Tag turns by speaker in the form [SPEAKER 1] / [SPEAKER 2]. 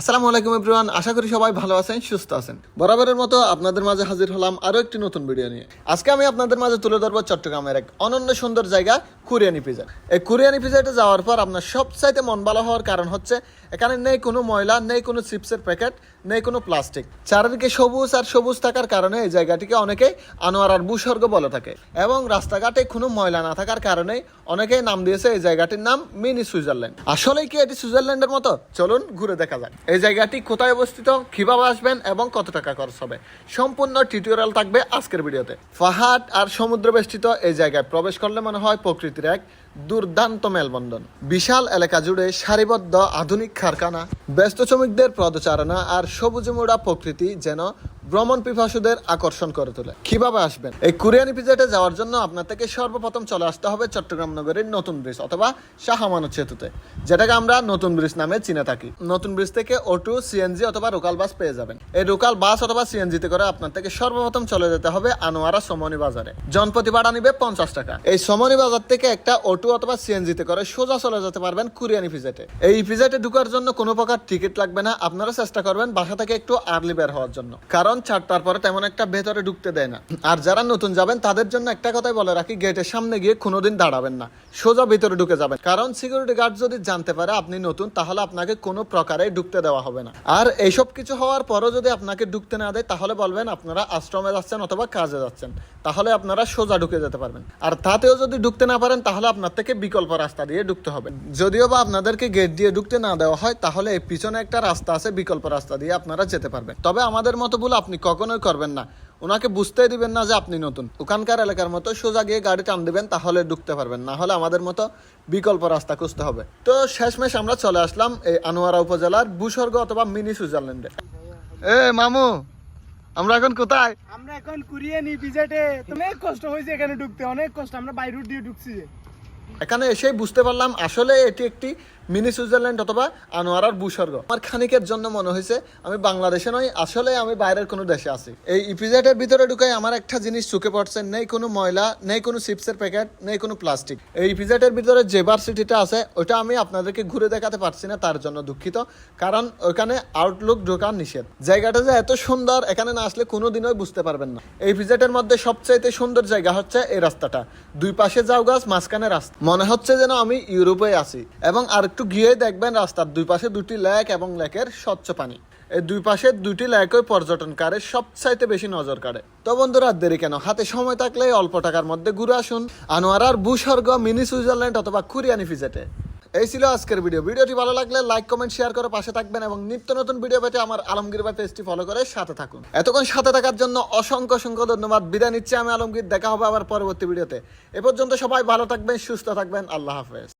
[SPEAKER 1] আসসালামু আলাইকুম এভরিওয়ান, আশা করি সবাই ভালো আছেন, সুস্থ আছেন। বরাবরের মতো আপনাদের মাঝে হাজির হলাম আরও একটি নতুন ভিডিও নিয়ে। আজকে আমি আপনাদের মাঝে তুলে ধরবো চট্টগ্রামের এক অনন্য সুন্দর জায়গা, কুরিয়ানি পিজা। এই কুরিয়ানি পিজাতে যাওয়ার পর আপনার সবচাইতে মন ভালো হওয়ার কারণ হচ্ছে, এখানে নেই কোনো ময়লা, নেই কোনো চিপসের প্যাকেট, নেই কোনো প্লাস্টিক। চারিদিকে সবুজ আর সবুজ থাকার কারণে এই জায়গাটিকে অনেকেই আনোয়ার আর ভূস্বর্গ বলে থাকে এবং রাস্তাঘাটে কোনো ময়লা না থাকার কারণে অনেকেই নাম দিয়েছে এই জায়গাটির নাম মিনি সুইজারল্যান্ড। আসলেই কি এটি সুইজারল্যান্ডের মতো? চলুন ঘুরে দেখা যাক। এই জায়গাটি কোথায় অবস্থিত, কীভাবে আসবেন এবং কত টাকা খরচ হবে? সম্পূর্ণ টিউটোরিয়াল থাকবে আজকের ভিডিওতে। পাহাড় আর সমুদ্র বেষ্টিত এই জায়গায় প্রবেশ করলে মনে হয় প্রকৃতির এক দুর্দান্ত মেলবন্ধন। বিশাল এলাকা জুড়ে সারিবদ্ধ আধুনিক কারখানা, ব্যস্ত শ্রমিকদের পদচারণা আর সবুজ মোড়া প্রকৃতি যেন ভ্রমণ পিপাসুদের আকর্ষণ করে তোলে। কীভাবে আসবেন? এই কুরিয়ানি পিজাটে যাওয়ার জন্য আপনার থেকে সর্বপ্রথম চলে আসতে হবে চট্টগ্রাম নগরীর নতুন ব্রিজ অথবা শাহমানত সেতুতে, যেটাকে আমরা নতুন ব্রিজ নামে চিনে থাকি। নতুন ব্রিজ থেকে অটো সিএনজি অথবা লোকাল বাস পেয়ে যাবেন। এই লোকাল বাস অথবা সিএনজিতে করে আপনার থেকে সর্বপ্রথম চলে যেতে হবে আনোয়ারা সমনি বাজারে। জনপ্রতি ভাড়া নিবে পঞ্চাশ টাকা। এই সমনি বাজার থেকে একটা অটো অথবা সিএনজিতে করে সোজা চলে যেতে পারবেন কুরিয়ানি পিজাটে। এই পিজাটে ঢুকার জন্য কোনো প্রকার টিকিট লাগবে না। আপনারা চেষ্টা করবেন বাসা থেকে একটু আর্লি বের হওয়ার জন্য। কারণ চারটার পরে তেমন একটা ভেতরে ঢুকতে দেয় না। আর যারা নতুন যাবেন, তাদের জন্য একটা কথাই বলে রাখি গেটের সামনে গিয়ে কোনোদিন দাঁড়াবেন না। সোজা ভিতরে ঢুকে যাবেন। কারণ সিকিউরিটি গার্ড যদি জানতে পারে আপনি নতুন, তাহলে আপনাকে কোনো প্রকারে ঢুকতে দেওয়া হবে না। আর এইসব কিছু হওয়ার পরও যদি আপনাকে ঢুকতে না দেয়, তাহলে বলবেন আপনারা আশ্রমে যাচ্ছেন অথবা কাজে যাচ্ছেন। তাহলে আপনারা সোজা ঢুকে যেতে পারবেন। আর তাতেও যদি ঢুকতে না পারেন, তাহলে আপনার থেকে বিকল্প রাস্তা দিয়ে ঢুকতে হবে। যদিও বা আপনাদেরকে গেট দিয়ে ঢুকতে না দেওয়া হয়, তাহলে পিছনে একটা রাস্তা আছে, বিকল্প রাস্তা দিয়ে আপনারা যেতে পারবেন। তবে আমাদের মতো ভুল আপনি কখনোই করবেন না। ওনাকে বুঝতেই দিবেন না যে আপনি নতুন। ওখানকার এলাকার মতো সোজা গিয়ে গাড়ি টান দিবেন, তাহলে ঢুকতে পারবেন। না হলে আমাদের মতো বিকল্প রাস্তা খুঁজতে হবে। তো শেষমেশ আমরা চলে আসলাম এই আনোয়ারা উপজেলার ভূস্বর্গ অথবা মিনি সুইজারল্যান্ডে। এ, মামু, আমরা এখন কোথায়?
[SPEAKER 2] আমরা এখন কুরিয়ানি বিজেটে। অনেক কষ্ট হয়েছে এখানে ঢুকতে, অনেক কষ্ট। আমরা বাই রুট দিয়ে ঢুকছি।
[SPEAKER 1] এখানে এসেই বুঝতে পারলাম আসলে এটি একটি মিনি সুইজারল্যান্ড অথবা আনোয়ারার ভূস্বর্গ। আমার খানিকের জন্য মনে হয়েছে, আমি বাংলাদেশে নয় আসলে আমি বাইরের কোনো দেশে আছি। এই ইপিজেটের ভিতরে ঢুকাই আমার একটা জিনিস চোখে পড়ছে, নেই কোনো ময়লা, নেই কোনো চিপসের প্যাকেট, নেই কোনো প্লাস্টিক। এই ইপিজেটের ভিতরে যে ভার্সিটিটা আছে ওটা আমি আপনাদেরকে ঘুরে দেখাতে পারছি না, তার জন্য দুঃখিত, কারণ ওখানে আউটলুক ঢোকা নিষেধ। জায়গাটা যে এত সুন্দর, এখানে না আসলে কোনোদিনই বুঝতে পারবেন না। এই ভিজেটের মধ্যে সবচাইতে সুন্দর জায়গা হচ্ছে এই রাস্তাটা। দুই পাশে যাও গাছ, মাঝখানে রাস্তা। মনে হচ্ছে যেন আমি ইউরোপে আছি এবং আর একটু গিয়ে দেখবেন রাস্তার দুই পাশে দুটি লেক এবং লেকের স্বচ্ছ পানি। এই দুই পাশে দুটি লেকই পর্যটনকারের সবচাইতে বেশি নজর কাড়ে। তো বন্ধুরা দেরি কেন? হাতে সময় থাকলে অল্প টাকার মধ্যে ঘুরে আসুন আনোয়ারার ভূস্বর্গ, মিনি সুইজারল্যান্ড অথবা কুরিয়ানি ফিজেটে এই ছিল আজকের ভিডিও। ভিডিওটি ভালো লাগলে লাইক কমেন্ট শেয়ার করে পাশে থাকবেন এবং নিত্য নতুন ভিডিও পেতে আমার আলমগীর ভাই পেজটি ফলো করে সাথে থাকুন। এতক্ষণ সাথে থাকার জন্য অসংখ্য অসংখ্য ধন্যবাদ। বিদায় নিচ্ছে আমি আলমগীর। দেখা হবে আবার পরবর্তী ভিডিওতে এ পর্যন্ত সবাই ভালো থাকবেন, সুস্থ থাকবেন। আল্লাহ হাফেজ।